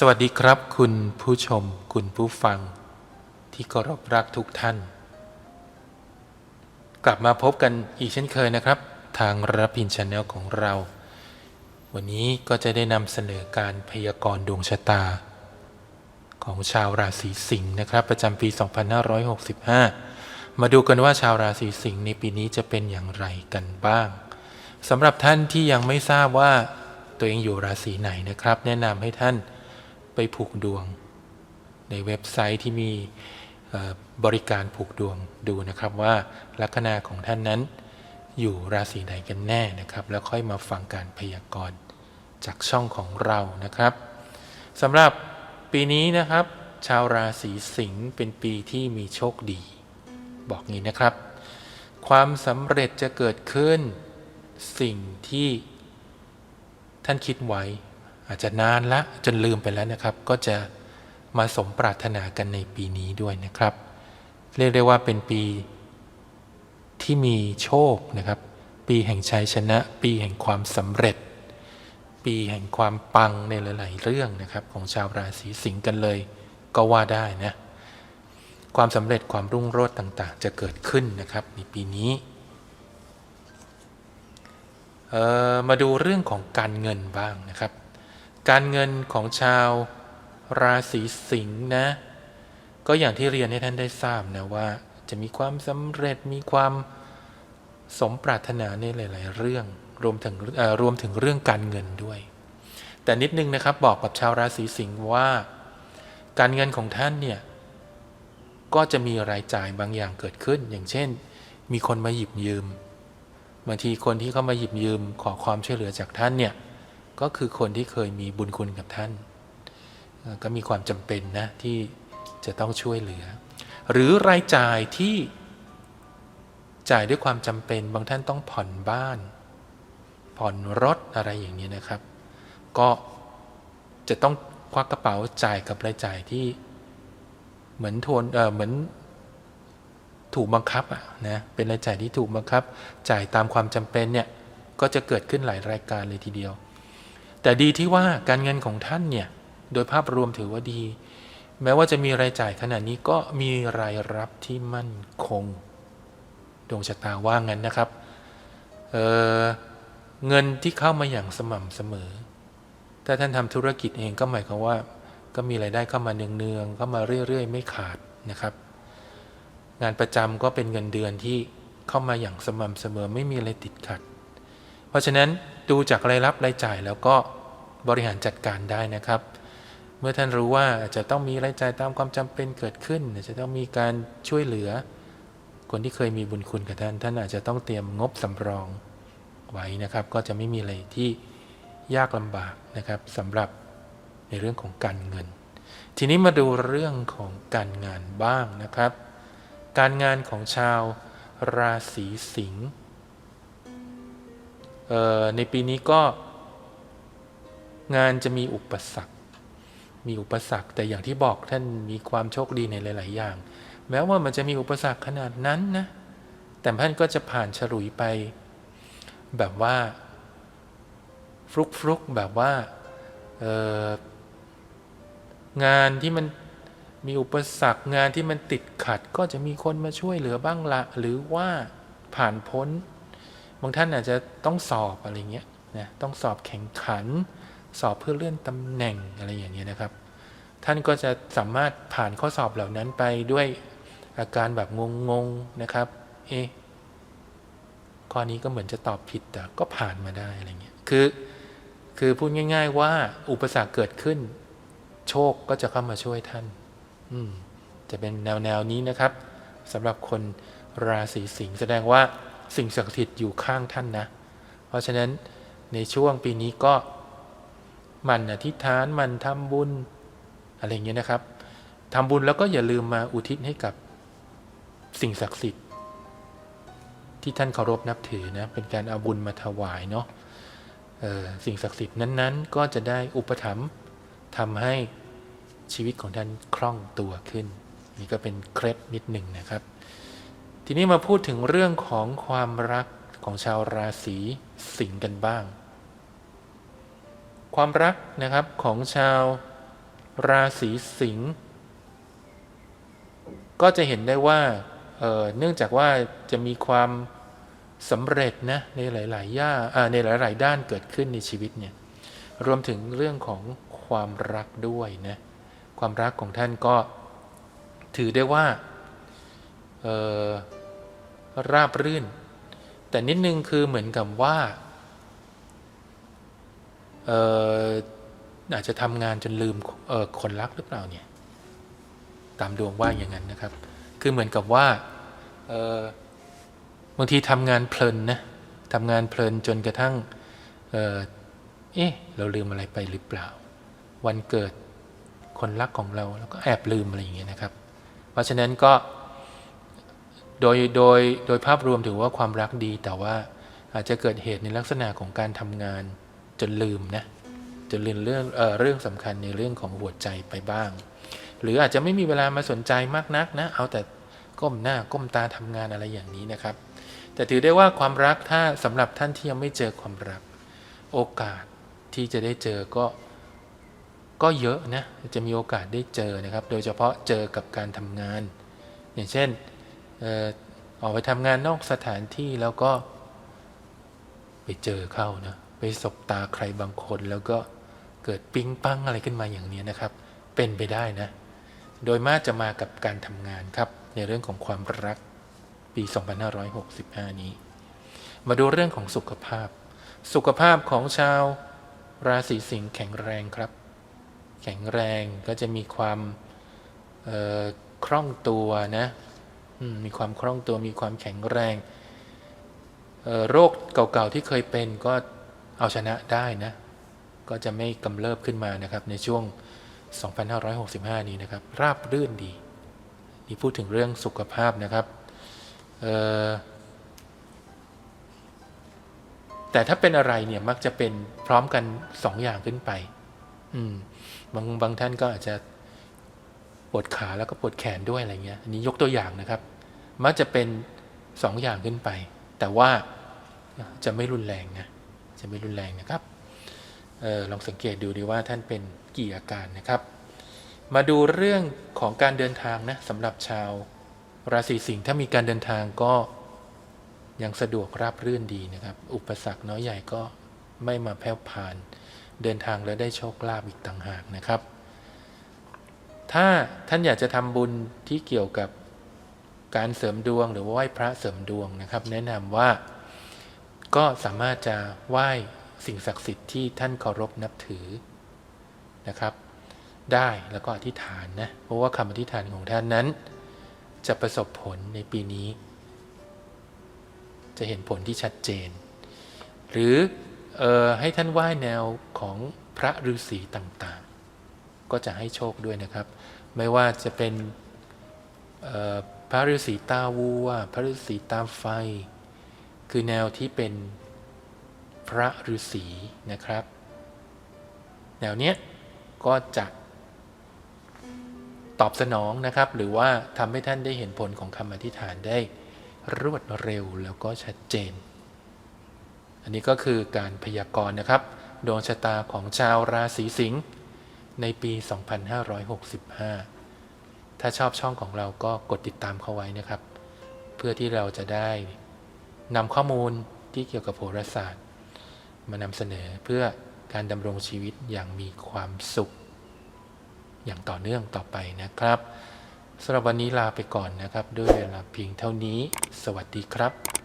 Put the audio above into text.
สวัสดีครับ คุณผู้ชมคุณผู้ฟัง ที่เคารพรักทุกท่าน กลับมาพบกันอีกเช่นเคยนะครับ ทางรับพินชาแนลของเรา วันนี้ก็จะได้นำเสนอการพยากรณ์ดวงชะตา ของชาวราศีสิงห์นะครับ ประจำปี 2565 มาดูกันว่าชาวราศีสิงห์ในปีนี้จะเป็นอย่างไรกันบ้างสำหรับท่านที่ยังไม่ทราบว่าตัวเองอยู่ราศีไหนนะครับ แนะนำให้ท่าน ไปผูกดวง ในเว็บไซต์ที่มีบริการผูกดวงดูนะครับว่าลัคนาของท่านนั้น อยู่ราศีไหนกันแน่นะครับ แล้วค่อยมาฟังการพยากรณ์จากช่องของเรานะครับสำหรับปีนี้นะครับ ชาวราศีสิงห์เป็นปีที่มีโชคดี บอกงี้นะครับ ความสำเร็จจะเกิดขึ้นสิ่งที่ท่านคิดไว้ อาจจะนานละจนลืมไปแล้วนะครับ ก็จะมาสมปรารถนากันในปีนี้ด้วยนะครับ เรียกได้ว่าเป็นปีที่มีโชคนะครับ ปีแห่งชัยชนะ ปีแห่งความสำเร็จ ปีแห่งความปังในหลาย ๆ เรื่องนะครับ ของชาวราศีสิงห์กันเลย ก็ว่าได้นะความสำเร็จความรุ่งโรจน์ต่าง ๆ จะเกิดขึ้นนะครับ ในปีนี้เออมาดูเรื่องของการเงินบ้างนะครับ การเงินของชาวราศีสิงห์นะ ก็อย่างที่เรียนให้ท่านได้ทราบนะว่า จะมีความสำเร็จมีความสมปรารถนาในหลาย ๆ เรื่องรวมถึงรวมถึงเรื่องการเงินด้วย แต่นิดนึงนะครับบอกกับชาวราศีสิงห์ว่า การเงินของท่านเนี่ยก็จะมีรายจ่ายบางอย่างเกิดขึ้น อย่างเช่น มีคนมาหยิบยืมบางทีคนที่เข้ามาหยิบยืมขอความช่วยเหลือจากท่านเนี่ย ก็คือคนที่เคยมีบุญคุณกับท่าน ก็มีความจำเป็นนะที่จะต้องช่วยเหลือ หรือรายจ่ายที่จ่ายด้วยความจำเป็นบางท่านต้องผ่อนบ้าน ผ่อนรถอะไรอย่างนี้นะครับ ก็จะต้องควักกระเป๋าจ่ายกับรายจ่ายที่เหมือนทวนเออเหมือนถูกบังคับอะนะเป็นรายจ่ายที่ถูกบังคับ จ่ายตามความจำเป็นเนี่ยก็จะเกิดขึ้นหลายรายการเลยทีเดียว แต่ดีที่ว่าการเงินของท่านเนี่ยโดยภาพรวมถือว่าดี แม้ว่าจะมีรายจ่ายขนาดนี้ก็มีรายรับที่มั่นคง ดวงชะตาว่างั้นนะครับเเงินที่เข้ามาอย่างสม่ำเสมอ ถ้าท่านทำธุรกิจเองก็หมายความว่า ก็มีรายได้เข้ามาเนืองๆเข้ามาเรื่อยๆ ไม่ขาดนะครับ งานประจำก็เป็นเงินเดือนที่เข้ามาอย่างสม่ำเสมอไม่มีอะไรติดขัด เพราะฉะนั้นดูจากรายรับรายจ่ายแล้วก็ บริหารจัดการได้นะครับ เมื่อท่านรู้ว่าจะต้องมีรายจ่ายตามความจำเป็นเกิดขึ้น จะต้องมีการช่วยเหลือ คนที่เคยมีบุญคุณกับท่าน ท่านอาจจะต้องเตรียมงบสำรองไว้นะครับ ก็จะไม่มีอะไรที่ยากลำบากนะครับสำหรับในเรื่องของการเงิน ทีนี้มาดูเรื่องของการงานบ้างนะครับ การงานของชาวราศีสิงห์ในปีนี้ก็ งานจะมีอุปสรรค มีอุปสรรค แต่อย่างที่บอกท่านมีความโชคดีในหลาย ๆ อย่าง แม้ว่ามันจะมีอุปสรรคขนาดนั้นนะ แต่ท่านก็จะผ่านฉลุยไป แบบว่าฟลุกฟลุกแบบว่า งานที่มันมีอุปสรรคงานที่มันติดขัด ก็จะมีคนมาช่วยเหลือบ้างละ หรือว่าผ่านพ้น บางท่านอาจจะต้องสอบอะไรเงี้ยนะต้องสอบแข่งขัน สอบเพื่อเลื่อนตำแหน่งอะไรอย่างเงี้ยนะครับ ท่านก็จะสามารถผ่านข้อสอบเหล่านั้นไปด้วยอาการแบบงงๆนะครับเอ๊ะข้อนี้ก็เหมือนจะตอบผิดแต่ก็ผ่านมาได้อะไรเงี้ยคือคือพูดง่าย ๆ ว่าอุปสรรคเกิดขึ้น โชคก็จะเข้ามาช่วยท่าน อืมจะเป็นแนวแนวนี้นะครับสำหรับคนราศีสิงห์แสดงว่าสิ่งศักดิ์สิทธิ์อยู่ข้างท่านนะ เพราะฉะนั้นในช่วงปีนี้ก็ มันอธิษฐานมันทำบุญอะไรอย่างเงี้ยนะครับทำบุญแล้วก็อย่าลืมมาอุทิศให้กับสิ่งศักดิ์สิทธิ์ ที่ท่านเคารพนับถือนะเป็นการเอาบุญมาถวายเนาะสิ่งศักดิ์สิทธิ์นั้นๆ ก็จะได้อุปถัมภ์ทำให้ชีวิตของท่านคล่องตัวขึ้น นี่ก็เป็นเคล็ดนิดหนึ่งนะครับ ทีนี้มาพูดถึงเรื่องของความรักของชาวราศีสิงห์กันบ้าง ความรักนะครับของชาวราศีสิงห์ก็จะเห็นได้ว่าเเนื่องจากว่าจะมีความสำเร็จนะในหลายๆย่าในหลาย ๆ ด้านเกิดขึ้นในชีวิตเนี่ยรวมถึงเรื่องของความรักด้วยนะความรักของท่านก็ถือได้ว่าราบรื่น แต่นิดนึงคือเหมือนกับว่า อาจจะทำงานจนลืมคนรักหรือเปล่าเนี่ยตามดวงว่าอย่างนั้นนะครับ คือเหมือนกับว่าบางทีทำงานเพลินนะทำงานเพลินจนกระทั่งเออเอ๊ะเราลืมอะไรไปหรือเปล่า วันเกิดคนรักของเราแล้วก็แอบลืมอะไรอย่างเงี้ยนะครับ เพราะฉะนั้นก็โดยโดยโดยภาพรวมถือว่าความรักดีแต่ว่าอาจจะเกิดเหตุในลักษณะของการทำงาน จนลืมนะจนลืมเรื่องเออเรื่องสำคัญในเรื่องของหัวใจไปบ้าง หรืออาจจะไม่มีเวลามาสนใจมากนักนะเอาแต่ก้มหน้าก้มตาทำงานอะไรอย่างนี้นะครับ แต่ถือได้ว่าความรักถ้าสำหรับท่านที่ยังไม่เจอความรัก โอกาสที่จะได้เจอก็ก็เยอะนะจะมีโอกาสได้เจอนะครับ โดยเฉพาะเจอกับการทำงาน อย่างเช่นออกไปทำงานนอกสถานที่แล้วก็ไปเจอเข้านะ ไปสบตาใครบางคน แล้วก็เกิดปิ๊งปังอะไรขึ้นมาอย่างนี้นะครับ เป็นไปได้นะ โดยมากจะมากับการทำงานครับ ในเรื่องของความรักปี 2565 นี้ มาดูเรื่องของสุขภาพ สุขภาพของชาวราศีสิงห์แข็งแรงครับ แข็งแรงก็จะมีความคล่องตัวนะมีความคล่องตัวมีความแข็งแรง โรคเก่าๆที่เคยเป็นก็ เอาชนะได้นะ ก็จะไม่กำเริบขึ้นมานะครับ ในช่วง 2565 นี้นะครับ ราบรื่นดี นี่พูดถึงเรื่องสุขภาพนะครับแต่ถ้าเป็นอะไรเนี่ยมักจะเป็นพร้อมกันสองอย่างขึ้นไป อืม บางบางท่านก็อาจจะปวดขาแล้วก็ปวดแขนด้วยอะไรเงี้ย อันนี้ยกตัวอย่างนะครับ มักจะเป็นสองอย่างขึ้นไป แต่ว่าจะไม่รุนแรงนะ จะไม่รุนแรงนะครับออลองสังเกตดูดีว่าท่านเป็นกี่อาการนะครับ มาดูเรื่องของการเดินทางนะสำหรับชาวราศีสิงห์ถ้ามีการเดินทางก็ยังสะดวกราบรื่นดีนะครับ อุปสรรคน้อยใหญ่ก็ไม่มาแผ่วผ่าน เดินทางแล้วได้โชคลาภอีกต่างหากนะครับ ถ้าท่านอยากจะทำบุญที่เกี่ยวกับการเสริมดวงหรือว่าไหว้พระเสริมดวงนะครับ แนะนำว่า ก็สามารถจะไหว้สิ่งศักดิ์สิทธิ์ที่ท่านเคารพนับถือนะครับ ได้แล้วก็อธิษฐานนะเพราะว่าคำอธิษฐานของท่านนั้น จะประสบผลในปีนี้ จะเห็นผลที่ชัดเจน หรือออให้ท่านไหว้แนวของพระฤาษีต่างๆ ก็จะให้โชคด้วยนะครับ ไม่ว่าจะเป็นพระฤาษีตาวัวพระฤาษีตาไฟ คือแนวที่เป็นพระฤาษีนะครับ แนวเนี้ยก็จะตอบสนองนะครับ หรือว่าทำให้ท่านได้เห็นผลของคำอธิษฐานได้รวดเร็วแล้วก็ชัดเจน อันนี้ก็คือการพยากรณ์นะครับ ดวงชะตาของชาวราศีสิงห์ในปี 2565 ถ้าชอบช่องของเราก็กดติดตามเข้าไว้นะครับ เพื่อที่เราจะได้ นำข้อมูลที่เกี่ยวกับโหราศาสตร์ มานำเสนอเพื่อการดำรงชีวิตอย่างมีความสุข อย่างต่อเนื่องต่อไปนะครับสำหรับวันนี้ลาไปก่อนนะครับ ด้วยเวลาเพียงเท่านี้ สวัสดีครับ